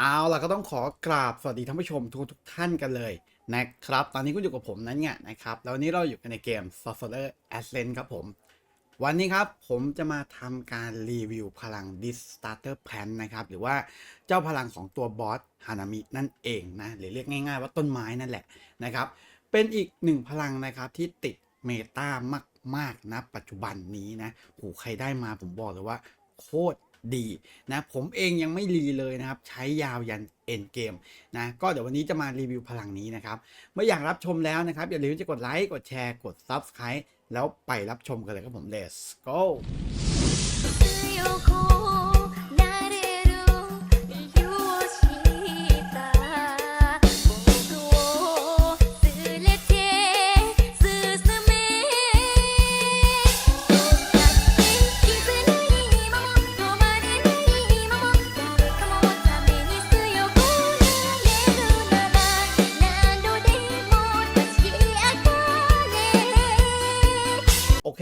เอาล่ะก็ต้องขอกราบสวัสดีท่านผู้ชมทุกทุกท่านกันเลยนะครับ ตอนนี้ก็อยู่กับผมนั้นเนี่ยนะครับ แล้ววันนี้เราอยู่กันในเกม Sorcerer Ascent ครับผม วันนี้ครับผมจะมาทำการรีวิวพลัง Dis Starter Plan นะครับ หรือว่าเจ้าพลังของตัวบอสฮานามินั่นเองนะ หรือเรียกง่ายๆว่าต้นไม้นั่นแหละนะครับ เป็นอีกหนึ่งพลังนะครับที่ติดเมตามากๆนะปัจจุบันนี้นะโหใครได้มาผมบอกเลยว่าโคตร ดีนะผมเองยังไม่รีเลยนะครับ ใช้ยาวยันเอ็นเกมนะก็เดี๋ยววันนี้จะมารีวิวพลังนี้นะครับ เมื่ออยากรับชมแล้วนะครับ อย่าลืมจะกดไลค์กดแชร์กด Subscribe แล้วไปรับชมกันเลยครับผม let's go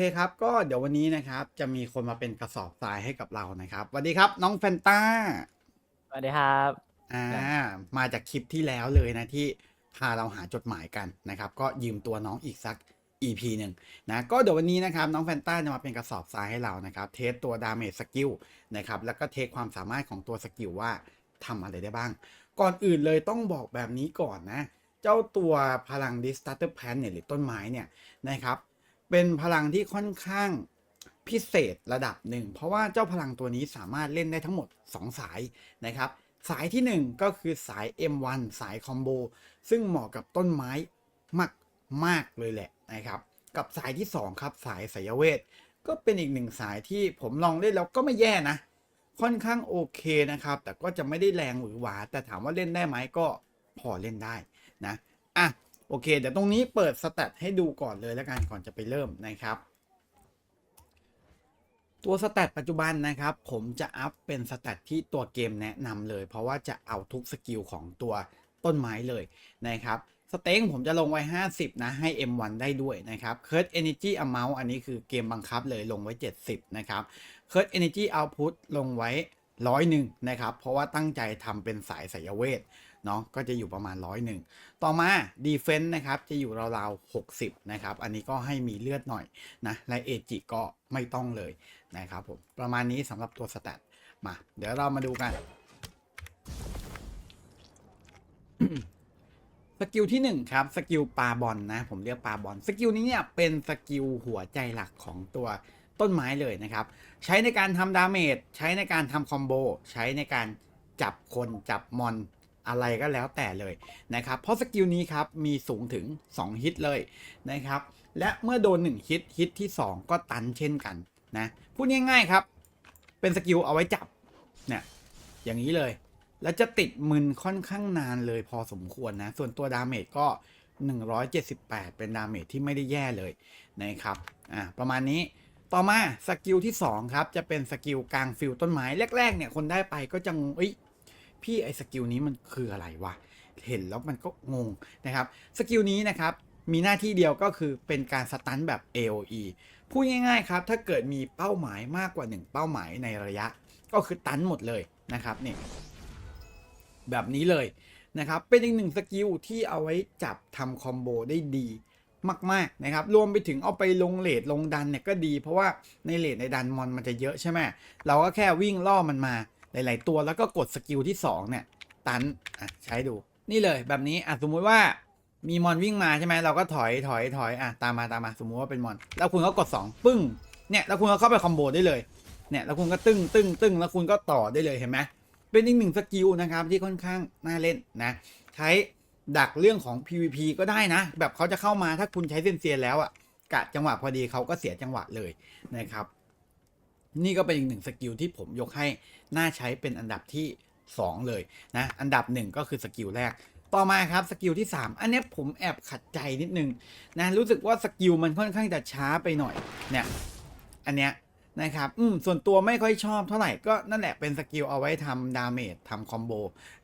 คครับ ก็เดี๋ยววันนี้นะครับ จะมีคนมาเป็นกระสอบทรายให้กับเรานะครับสวัสดีครับ น้องแฟนตาสวัสดีครับ อ่า มาจากคลิปที่แล้วเลยนะที่พาเราหาจดหมายกันนะครับ ก็ยืมตัวน้องอีกสัก EP หนึ่งนะก็เดี๋ยววันนี้นะครับน้องแฟนต้าจะมาเป็นกระสอบทรายให้เรานะครับเทสตัวดาเมจสกิลนะครับแล้วก็เทสความสามารถของตัวสกิลว่าทำอะไรได้บ้าง ก่อนอื่นเลยต้องบอกแบบนี้ก่อนนะ เจ้าตัวพลังดิสตาร์เตอร์แพนเนี่ยหรือต้นไม้เนี่ยนะครับ เป็นพลังที่ค่อนข้างพิเศษระดับหนึ่ง เพราะว่าเจ้าพลังตัวนี้สามารถเล่นได้ทั้งหมด 2 สายนะครับ สายทีหนึ่1 ก็คือสาย M1 สายคอมโบซึ่งเหมาะกับต้นไม้มากมากเลยแหละนะครับ กับสายที่ 2 ครับ สายสายเวท ก็เป็นอีกหนึ่งสายที่ผมลองเล่นแล้วก็ไม่แย่นะ ค่อนข้างโอเคนะครับ แต่ก็จะไม่ได้แรงหวือหวา แต่ถามว่าเล่นได้ไหมก็พอเล่นได้นะอะ โอเค เดี๋ยวตรงนี้เปิดสแตทให้ดูก่อนเลยแล้วกันก่อนจะไปเริ่มนะครับ ตัวสแตทปัจจุบันนะครับ ผมจะอัพเป็นสแตทที่ตัวเกมแนะนำเลย เพราะว่าจะเอาทุกสกิลของตัวต้นไม้เลยนะครับสเต็งผมจะลงไว้ 50 นะ ให้ M1 ได้ด้วยนะครับ Curse Energy Amount อันนี้คือเกมบังคับเลยลงไว้ 70 นะครับ Curse Energy Output ลงไว้ร้อยหนึ่งนะครับ เพราะว่าตั้งใจทำเป็นสายสายเวท เนาะก็จะอยู่ประมาณร้อยหนึ่งต่อมา Defense นะครับจะอยู่ราวๆ60 นะครับ อันนี้ก็ให้มีเลือดหน่อยนะ และเอจิก็ไม่ต้องเลยนะครับผม ประมาณนี้สำหรับตัวสแตทมา เดี๋ยวเรามาดูกัน สกิลที่ 1 ครับ สกิลปาบอลนะ ผมเรียกปาบอล สกิลนี้เนี่ยเป็นสกิลหัวใจหลักของตัวต้นไม้เลยนะครับ ใช้ในการทำดาเมจ ใช้ในการทำคอมโบ ใช้ในการจับคนจับมอน อะไรก็แล้วแต่เลยนะครับ เพราะสกิลนี้ครับมีสูงถึง 2 ฮิตเลยนะครับ และเมื่อโดน 1 ฮิตฮิตที่ 2 ก็ตันเช่นกันนะพูดง่ายๆครับ เป็นสกิลเอาไว้จับเนี่ยอย่างนี้เลย แล้วจะติดมึนค่อนข้างนานเลยพอสมควรนะ ส่วนตัวดาเมจก็ 178 เป็นดาเมจที่ไม่ได้แย่เลยนะครับอ่าประมาณนี้ต่อมาสกิลที่ 2 ครับ จะเป็นสกิลกลางฟิลต้นไม้แรกๆเนี่ยคนได้ไปก็จะงงเอ้ย พี่ไอสกิลนี้มันคืออะไรวะ เห็นแล้วมันก็งงนะครับสกิลนี้นะครับมีหน้าที่เดียวก็คือเป็นการสตันแบบ AOE พูดง่ายๆครับ ถ้าเกิดมีเป้าหมายมากกว่า 1 เป้าหมายในระยะ ก็คือตันหมดเลยนะครับเนี่ยแบบนี้เลยนะครับ เป็นอีกหนึ่งสกิลที่เอาไว้จับทำคอมโบได้ดีมากๆนะครับ รวมไปถึงเอาไปลงเลดลงดันเนี่ยก็ดี เพราะว่าในเลดในดันมอนมันจะเยอะใช่ไหมเราก็แค่วิ่งล่อมันมา หลาย ๆ ตัวแล้วก็กดสกิลที่2เนี่ยตันอะใช้ดูนี่เลยแบบนี้อะสมมุติว่ามีมอนวิ่งมาใช่ไหมเราก็ถอยถอยถอยอะตามมาตามมาสมมุติว่าเป็นมอน แล้วคุณก็กด 2 ปึ้งเนี่ยแล้วคุณก็เข้าไปคอมโบได้เลยเนี่ยแล้วคุณก็ตึ้งตึ้งตึ้งแล้วคุณก็ต่อได้เลยเห็นไหมเป็นอีกหนึ่งสกิลนะครับที่ค่อนข้างน่าเล่นนะใช้ดักเรื่องของ PVP ก็ได้นะ แบบเขาจะเข้ามาถ้าคุณใช้เซนเซียนแล้วอะ่ะกะจังหวะพอดีเขาก็เสียจังหวะเลยนะครับ นี่ก็เป็นอีกหนึ่งสกิลที่ผมยกให้น่าใช้เป็นอันดับที่ 2 เลยนะ อันดับ 1 ก็คือสกิลแรก ต่อมาครับสกิลที่ 3 อันนี้ผมแอบขัดใจนิดนึงนะรู้สึกว่าสกิลมันค่อนข้างจะช้าไปหน่อยเนี่ยอันเนี้ยนะครับอืมส่วนตัวไม่ค่อยชอบเท่าไหร่ก็นั่นแหละเป็นสกิลเอาไว้ทำดาเมจทำคอมโบ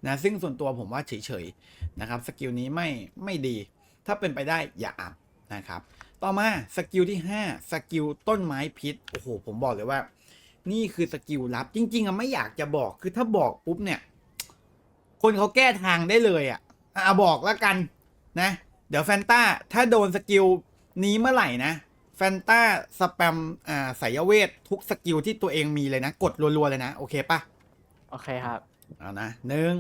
นะซึ่งส่วนตัวผมว่าเฉยๆนะครับสกิลนี้ไม่ไม่ดี ถ้าเป็นไปได้อย่าอัพนะครับต่อมาสกิลที่5สกิลต้นไม้พิษโอ้โหผมบอกเลยว่า นี่คือสกิลลับ จริง ๆอะไม่อยากจะบอก คือถ้าบอกปุ๊บเนี่ย คนเขาแก้ทางได้เลยอะอะบอกแล้วกันนะ เดี๋ยวแฟนต้าถ้าโดนสกิลนี้เมื่อไหร่นะแฟนต้าสแปมอ่าสายเวททุกสกิลที่ตัวเองมีเลยนะ กดรัวๆเลยนะ โอเคปะโอเคครับ เอานะหนึ่ง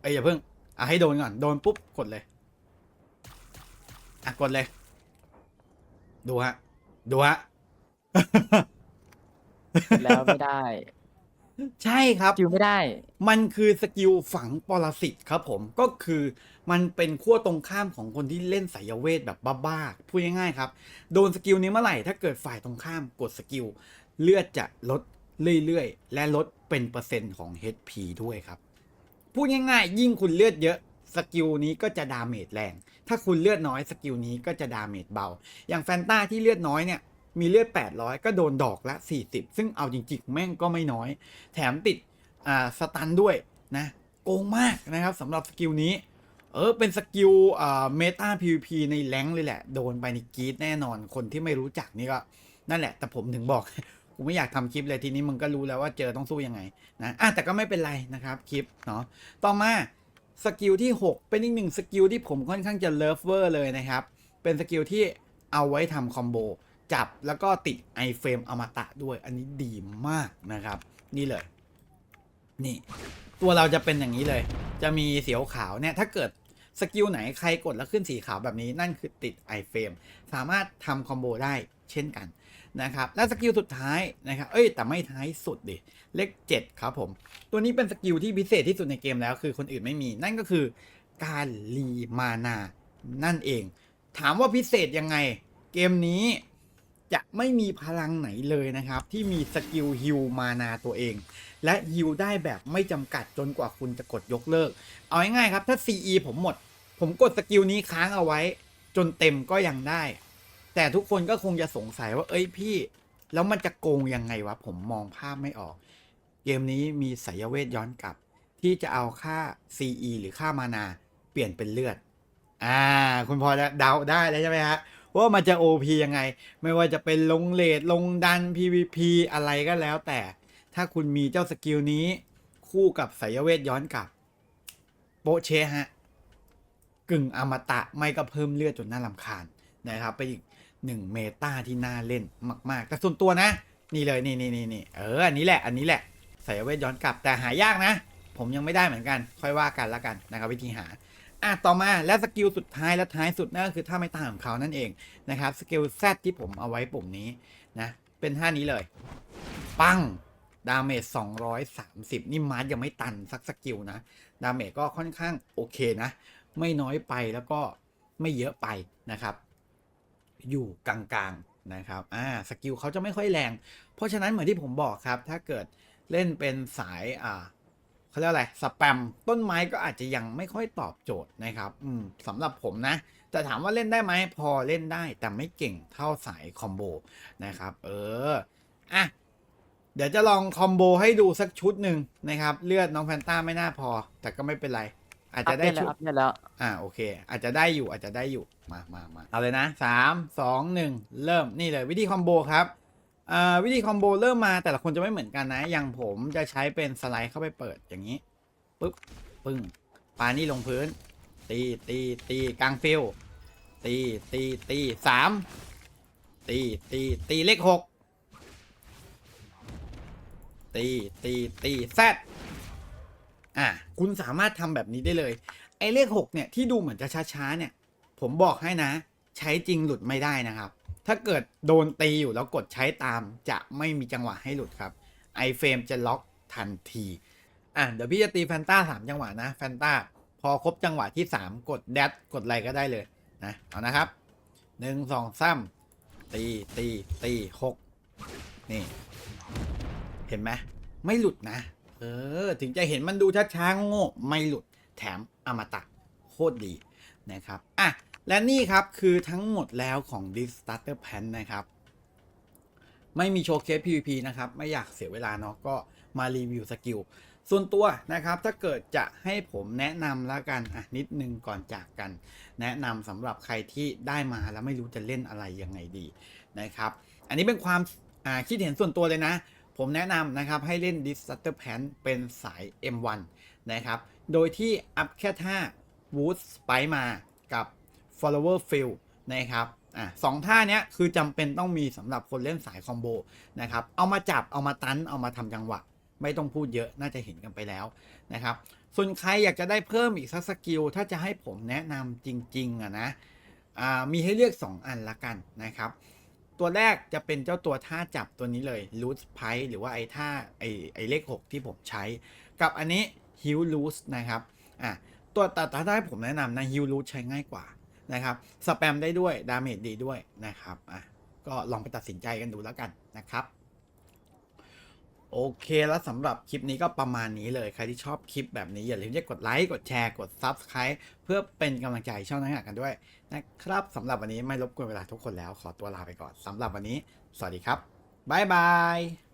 เอ้ยอย่าเพิ่งอะให้โดนก่อน โดนปุ๊บกดเลย อะกดเลย ดูฮะ ดูฮะ แล้วไม่ได้ ใช่ครับ จิวไม่ได้ มันคือสกิลฝังปรสิตครับผมก็คือมันเป็นขั้วตรงข้ามของคนที่เล่นสายเวทแบบบ้าๆพูดง่ายๆครับ โดนสกิลนี้เมื่อไหร่ถ้าเกิดฝ่ายตรงข้ามกดสกิล เลือดจะลดเรื่อยๆ และลดเป็นเปอร์เซ็นต์ของ HP ด้วยครับ พูดง่ายๆ ยิ่งคุณเลือดเยอะสกิลนี้ก็จะดาเมจแรง ถ้าคุณเลือดน้อยสกิลนี้ก็จะดาเมจเบา อย่างแฟนตาที่เลือดน้อยเนี่ย มีเลือด 800 ก็โดนดอกละ 40 ซึ่งเอาจริงๆ แม่งก็ไม่น้อย แถมติดอ่าสตันด้วยนะ โกงมากนะครับสำหรับสกิลนี้ เออ เป็นสกิลอ่าเมตา PVP ในแรงเลยแหละ โดนไปในกรีดแน่นอนคนที่ไม่รู้จักนี่ก็ นั่นแหละ แต่ผมถึงบอกกูไม่อยากทำคลิปเลยทีนี้มึงก็รู้แล้วว่าเจอต้องสู้ยังไงนะอะแต่ก็ไม่เป็นไรนะครับคลิปเนาะต่อมาสกิลที่ 6 เป็นอีกหนึ่งสกิลที่ผมค่อนข้างจะเลิฟเวอร์เลยนะครับ เป็นสกิลที่เอาไว้ทำคอมโบ จับแล้วก็ติดไอเฟรมอมตะด้วย อันนี้ดีมากนะครับ นี่เลย นี่ ตัวเราจะเป็นอย่างนี้เลย จะมีสีขาวเนี่ย ถ้าเกิดสกิลไหนใครกดแล้วขึ้นสีขาวแบบนี้นั่นคือติดไอเฟรมสามารถทำคอมโบได้เช่นกันนะครับ และสกิลสุดท้ายนะครับ เอ้ย แต่ไม่ท้ายสุดดิ เลข 7 ครับผม ตัวนี้เป็นสกิลที่พิเศษที่สุดในเกมแล้ว คือคนอื่นไม่มี นั่นก็คือการรีมานา นั่นเอง ถามว่าพิเศษยังไง เกมนี้ จะไม่มีพลังไหนเลยนะครับ ที่มีสกิลฮิลมานาตัวเอง และฮิลได้แบบไม่จำกัดจนกว่าคุณจะกดยกเลิก เอาง่ายๆครับ ถ้า CE ผมหมด ผมกดสกิลนี้ค้างเอาไว้ จนเต็มก็ยังได้ แต่ทุกคนก็คงจะสงสัยว่า เอ้ยพี่ แล้วมันจะโกงยังไงวะ ผมมองภาพไม่ออก เกมนี้มีสายเวทย้อนกลับ ที่จะเอาค่า CE หรือค่ามานา เปลี่ยนเป็นเลือด อ่า คุณพอจะเดาได้แล้วใช่ไหมฮะ ว่ามันจะ OP ยังไง ไม่ว่าจะเป็นลงเลทลงดัน PVP อะไรก็แล้วแต่ ถ้าคุณมีเจ้าสกิลนี้ คู่กับสายเวทย้อนกลับ โปเชฮะ กึ่งอมตะไม่ก็เพิ่มเลือดจนน่ารำคาญนะครับเป็นอีกหนึ่งเมตาที่น่าเล่นมาก ๆ แต่ส่วนตัวนะ นี่เลยนี่นี่นี่นี่เอออันนี้แหละอันนี้แหละสายเวทย้อนกลับแต่หายากนะ ผมยังไม่ได้เหมือนกัน ค่อยว่ากันละกันนะครับวิธีหา อะต่อมาและสกิลสุดท้ายและท้ายสุดนั่นก็คือท่าไม่ตามของเขานั่นเองนะครับสกิลแซที่ผมเอาไว้ปุ่มนี้นะเป็นท่านี้เลย ปังดาเมจ230 นี่มาร์ยังไม่ตันสักสกิลนะ ดาเมจก็ค่อนข้างโอเคนะ ไม่น้อยไปแล้วก็ไม่เยอะไปนะครับ อยู่กลางๆนะครับอ่าสกิลเขาจะไม่ค่อยแรง เพราะฉะนั้นเหมือนที่ผมบอกครับ ถ้าเกิดเล่นเป็นสายอ่า เขาเรียกอะไรสแปมต้นไม้ก็อาจจะยังไม่ค่อยตอบโจทย์นะครับอืมสำหรับผมนะ แต่ถามว่าเล่นได้ไหมพอเล่นได้แต่ไม่เก่งเท่าสายคอมโบนะครับ เอออะเดี๋ยวจะลองคอมโบให้ดูสักชุดหนึ่งนะครับ เลือดน้องแพนต้าไม่น่าพอ แต่ก็ไม่เป็นไร อาจอัจะพได้เดตแล้ชุวดอัพเดตแล้วอ่าโอเค อาจจะได้อยู่อาจจะได้อยู่มามามาเอาเลยนะสามสองหนึ่งเริ่มนี่เลยวิธีคอมโบครับอ่า วิธีคอมโบเริ่มมาแต่ละคนจะไม่เหมือนกันนะ อย่างผมจะใช้เป็นสไลด์เข้าไปเปิดอย่างนี้ปึ๊บปึ้งปานี่ลงพื้น ตีตีตีกลางฟิลตีตีตีสามตีตีตีเลขหกตีตีตีแซดอะคุณสามารถทำแบบนี้ได้เลย ไอ้เลขหกเนี่ยที่ดูเหมือนจะช้าๆเนี่ย ผมบอกให้นะ ใช้จริงหลุดไม่ได้นะครับ ถ้าเกิดโดนตีอยู่แล้วกดใช้ตาม จะไม่มีจังหวะให้หลุดครับไอเฟรมจะล็อกทันที อะเดี๋ยวพี่จะตีแฟนต้าสามจังหวะนะแฟนต้าพอครบจังหวะที่สามกดแดดกดอะไรก็ได้เลยนะเอานะครับหนึ่งสองสามตีตีตีหกนี่ เห็นไหมไม่หลุดนะ เออ ถึงจะเห็นมันดูช้าๆโง่ไม่หลุดแถมอมตะโคตรดีนะครับ อะ และนี่ครับคือทั้งหมดแล้วของ d i s Starter Pan นะครับ ไม่มีโชว์เคส PVP นะครับ ไม่อยากเสียเวลาเนาะก็มารีวิวสกิลส่วนตัวนะครับถ้าเกิดจะให้ผมแนะนำแล้วกันอะนิดนึงก่อนจากกัน แนะนำสำหรับใครที่ได้มาแล้วไม่รู้จะเล่นอะไรยังไงดีนะครับ อันนี้เป็นความคิดเห็นส่วนตัวเลยนะ ผมแนะนำนะครับให้เล่น d i s t r u c t o r Pan เป็นสาย M1 นะครับ โดยที่อัพแค่ท่า Wood Spike มากับ Follower Fill นะครับอะสองท่าเนี้ยคือจำเป็นต้องมีสำหรับคนเล่นสายคอมโบนะครับ เอามาจับเอามาตันเอามาทำจังหวะ ไม่ต้องพูดเยอะน่าจะเห็นกันไปแล้วนะครับ ส่วนใครอยากจะได้เพิ่มอีกสักสกิล ถ้าจะให้ผมแนะนำจริง ๆอะนะอ่ามีให้เลือก 2 อันละกันนะครับตัวแรกจะเป็นเจ้าตัวท่าจับตัวนี้เลย Loose p i หรือว่าไอ้ท่าไอ้ไอ้เลข 6 ที่ผมใช้ กับอันนี้ Heal Loose นะครับอะตัวแต่ถ้าได้ผมแนะนำนะ Heal Loose ใช้ง่ายกว่า นะครับสแปมได้ด้วยดาเมจดีด้วยนะครับอะก็ลองไปตัดสินใจกันดูแล้วกันนะครับ โอเคแล้วสำหรับคลิปนี้ก็ประมาณนี้เลย ใครที่ชอบคลิปแบบนี้อย่าลืมจะกดไลค์กดแชร์กด Subscribe เพื่อเป็นกำลังใจช่องนักหากันด้วยนะครับสำหรับวันนี้ไม่รบกวนเวลาทุกคนแล้วขอตัวลาไปก่อนสำหรับวันนี้ สวัสดีครับบ๊ายบาย